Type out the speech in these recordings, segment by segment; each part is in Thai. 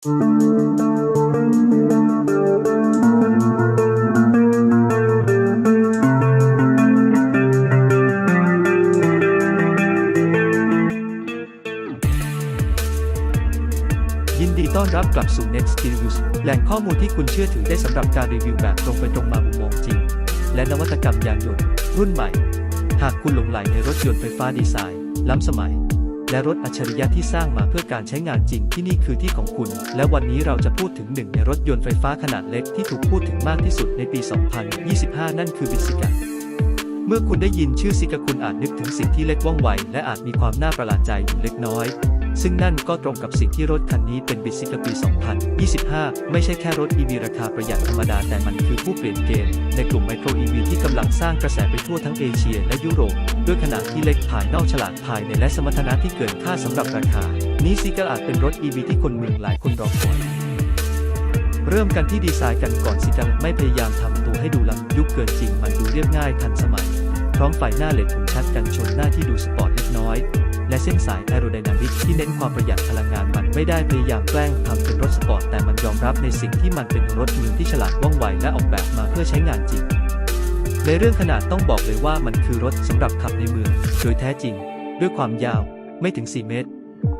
ยินดีต้อนรับกลับสู่ Next Reviews แหล่งข้อมูลที่คุณเชื่อถือได้สำหรับการรีวิวแบบตรงไปตรงมามุมมองจริง และนวัตกรรมยานยนต์ รุ่นใหม่ หากคุณหลงใหลในรถยนต์ไฟฟ้าดีไซน์ ล้ำสมัย และรถอัจฉริยะที่สร้างมาเพื่อการใช้งานจริงที่นี่คือที่ของคุณ และวันนี้เราจะพูดถึงหนึ่งในรถยนต์ไฟฟ้าขนาดเล็กที่ถูกพูดถึงมากที่สุดในปี 2025 นั่นคือบิสกิต เมื่อคุณได้ยินชื่อซิกะคุณอาจนึกถึงสิ่งที่เล็กว่องไว และอาจมีความน่าประหลาดใจอยู่เล็กน้อย ซึ่งนั่นก็ตรงกับสิ่งที่รถคันนี้เป็นบิซิกะปี 2025 ไม่ใช่แค่รถ EV ราคาประหยัดธรรมดาแต่มันคือผู้เปลี่ยนเกม ในกลุ่มไมโคร EV ที่กำลังสร้างกระแสไปทั่วทั้งเอเชียและยุโรป ด้วยขนาดที่เล็กภายนอกฉลาดภายในและสมรรถนะที่เกินค่าสำหรับราคา นี้ซิกะอาจเป็นรถ EV ที่คนเมืองหลายคนรอคอยเริ่มกันที่ดีไซน์กันก่อนสิกันไม่พยายามทำตัวให้ดูล้ำยุคเกินจริงมันดูเรียบง่ายทันสมัย ร้อมไฟหน้าเลดคมชัดกันชนหน้าที่ดูสปอร์ตเล็กน้อย และเส้นสายแอโรไดนามิกที่เน้นความประหยัดพลังงานมันไม่ได้พยายามแกล้งทำเป็นรถสปอร์ตแต่มันยอมรับในสิ่งที่มันเป็นรถมือที่ฉลาดว่องไวและออกแบบมาเพื่อใช้งานจริง ในเรื่องขนาดต้องบอกเลยว่ามันคือรถสำหรับขับในเมืองโดยแท้จริง ด้วยความยาวไม่ถึง 4 เมตร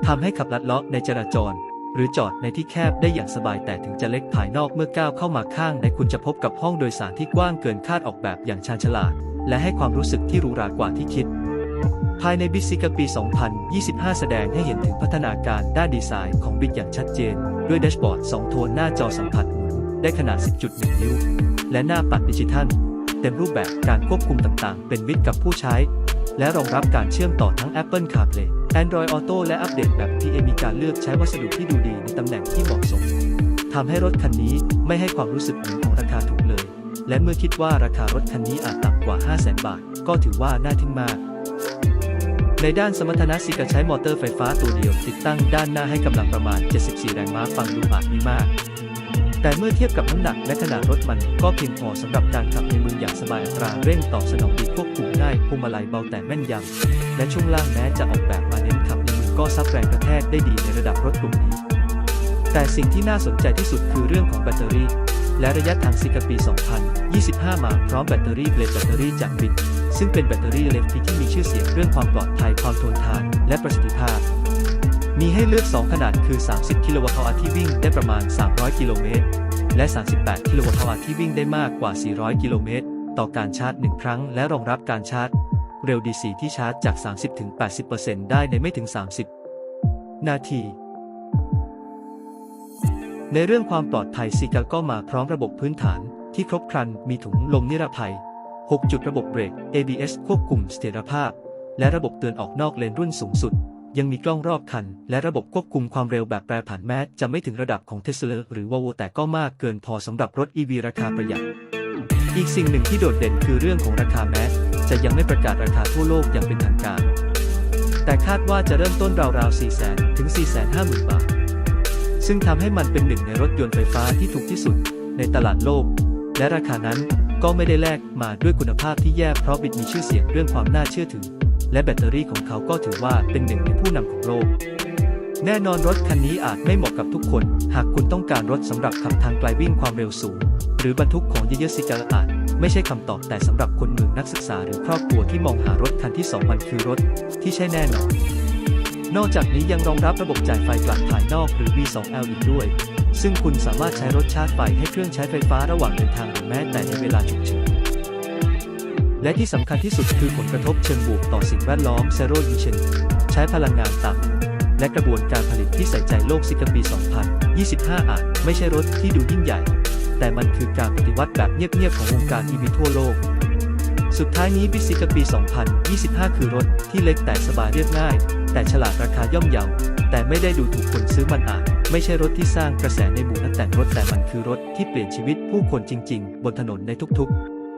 ทำให้ขับลัดเลาะในจราจรหรือจอดในที่แคบได้อย่างสบายแต่ถึงจะเล็กภายนอกเมื่อก้าวเข้ามาข้างในคุณจะพบกับห้องโดยสารที่กว้างเกินคาดออกแบบอย่างชาญฉลาด และให้ความรู้สึกที่หรูหรากว่าที่คิด ภายในบิซิกปี 2025 แสดงให้เห็นถึงพัฒนาการด้านดีไซน์ของบิดอย่างชัดเจน ด้วยแดชบอร์ด 2 โทนหน้าจอสัมผัสหมุนได้ขนาด 10.1 นิ้ว และหน้าปัดดิจิทัล เต็มรูปแบบการควบคุมต่างๆ เป็นมิตรกับผู้ใช้ และรองรับการเชื่อมต่อทั้ง Apple CarPlay Android Auto และอัปเดตแบบ PA มีการเลือกใช้วัสดุที่ดูดีในตำแหน่งที่เหมาะสมทำให้รถคันนี้ไม่ให้ความรู้สึกเหมือนของราคาถูกเลย และเมื่อคิดว่าราคารถคันนี้อาจต่ำกว่า 500,000 บาท ก็ถือว่าน่าทึ่งมาก ในด้านสมรรถนะซิกาใช้มอเตอร์ไฟฟ้าตัวเดียวติดตั้งด้านหน้าให้กำลังประมาณ 74 แรงม้าฟังดูอาจมีมาก แต่เมื่อเทียบกับน้ำหนักและขนาดรถมันก็เพียงพอสำหรับการขับในเมืองอย่างสบายอัตราเร่งตอบสนองดีควบคุมง่ายพวงมาลัยเบาแต่แม่นยำและช่วงล่างแม้จะออกแบบมาเน้นขับในเมืองก็ซับแรงกระแทกได้ดีในระดับรถกลุ่มนี้แต่สิ่งที่น่าสนใจที่สุดคือเรื่องของแบตเตอรี่ และระยะทางซิกาปี 2025 มาพร้อมแบตเตอรี่เบลดแบตเตอรี่จากบิดซึ่งเป็นแบตเตอรี่เล็กที่มีชื่อเสียงเรื่องความปลอดภัยความทนทาน และประสิทธิภาพ มีให้เลือก 2 ขนาดคือ 30 กิโลวัตต์อที่วิ่งได้ประมาณ 300 กิโลเมตร และ 38 กิโลวัตต์อที่วิ่งได้มากกว่า 400 กิโลเมตร ต่อการชาร์จ 1 ครั้ง และรองรับการชาร์จ เร็ว DC ที่ชาร์จจาก 30-80%ได้ในไม่ถึง 30 นาที ในเรื่องความปลอดภัยซีกาก็มาพร้อมระบบพื้นฐานที่ครบครันมีถุงลมนิรภัย 6 จุดระบบเบรก ABS ควบคุมเสถียรภาพ และระบบเตือนออกนอกเลนรุ่นสูงสุด ยังมีกล้องรอบคัน และระบบควบคุมความเร็วแบบแปรผันแม้จะไม่ถึงระดับของเทสลาหรือว o โวแต่ก็มากเกินพอสำหรับรถ EV ราคาประหยัด อีกสิ่งหนึ่งที่โดดเด่นคือเรื่องของราคาแม้จะยังไม่ประกาศราคาทั่วโลกอย่างเป็นทางการ แต่คาดว่าจะเริ่มต้นราวๆ 400,000 ถึง 450,000 บาท ซึ่งทำให้มันเป็นหนึ่งในรถยนต์ไฟฟ้าที่ถูกที่สุดในตลาดโลก และราคานั้นก็ไม่ได้แลกมาด้วยคุณภาพที่แย่เพราะบิดมีชื่อเสียงเรื่องความน่าเชื่อถือ และแบตเตอรี่ของเขาก็ถือว่าเป็นหนึ่งในผู้นำของโลก แน่นอนรถคันนี้อาจไม่เหมาะกับทุกคน หากคุณต้องการรถสำหรับขับทางไกลวิ่งความเร็วสูง หรือบรรทุกของเยอะๆสิกาอาจไม่ใช่คำตอบแต่สำหรับคนเมืองนักศึกษาหรือครอบครัวที่มองหารถคันที่สองมันคือรถที่ใช่แน่นอน นอกจากนี้ยังรองรับระบบจ่ายไฟกลับภายนอกหรือ V2L อีกด้วย ซึ่งคุณสามารถใช้รถชาร์จไฟให้เครื่องใช้ไฟฟ้าระหว่างเดินทางหรือแม้แต่ในเวลาฉุกเฉินและที่สำคัญที่สุดคือผลกระทบเชิงบวกต่อสิ่งแวดล้อม Zero Emission ใช้พลังงานต่ำและกระบวนการผลิตที่ใส่ใจโลกสิกปี 2025 อาจไม่ใช่รถที่ดูยิ่งใหญ่ แต่มันคือการปฏิวัติแบบเงียบๆของวงการ EV ทั่วโลก สุดท้ายนี้บิซิกปี 2025 คือรถที่เล็กแต่สบายเรียบง่าย แต่ฉลาดราคาย่อมเยา แต่ไม่ได้ดูถูกคนซื้อมันอาจไม่ใช่รถที่สร้างกระแสในหมู่นักแต่งรถแต่มันคือรถที่เปลี่ยนชีวิตผู้คนจริง ๆ บนถนนในทุก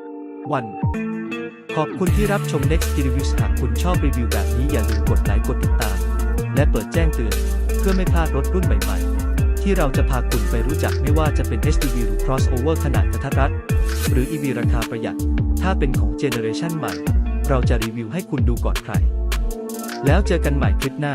ๆ วัน ขอบคุณที่รับชม Next Reviews หากคุณชอบรีวิวแบบนี้อย่าลืมกดไลค์กดติดตาม และเปิดแจ้งเตือน เพื่อไม่พลาดรถรุ่นใหม่ ๆ ที่เราจะพาคุณไปรู้จักไม่ว่าจะเป็น SUV หรือ crossover ขนาดกระทัดรัดหรือ EV ราคาประหยัด ถ้าเป็นของเจเนอเรชันใหม่ เราจะรีวิวให้คุณดูก่อนใคร แล้วเจอกันใหม่คลิปหน้า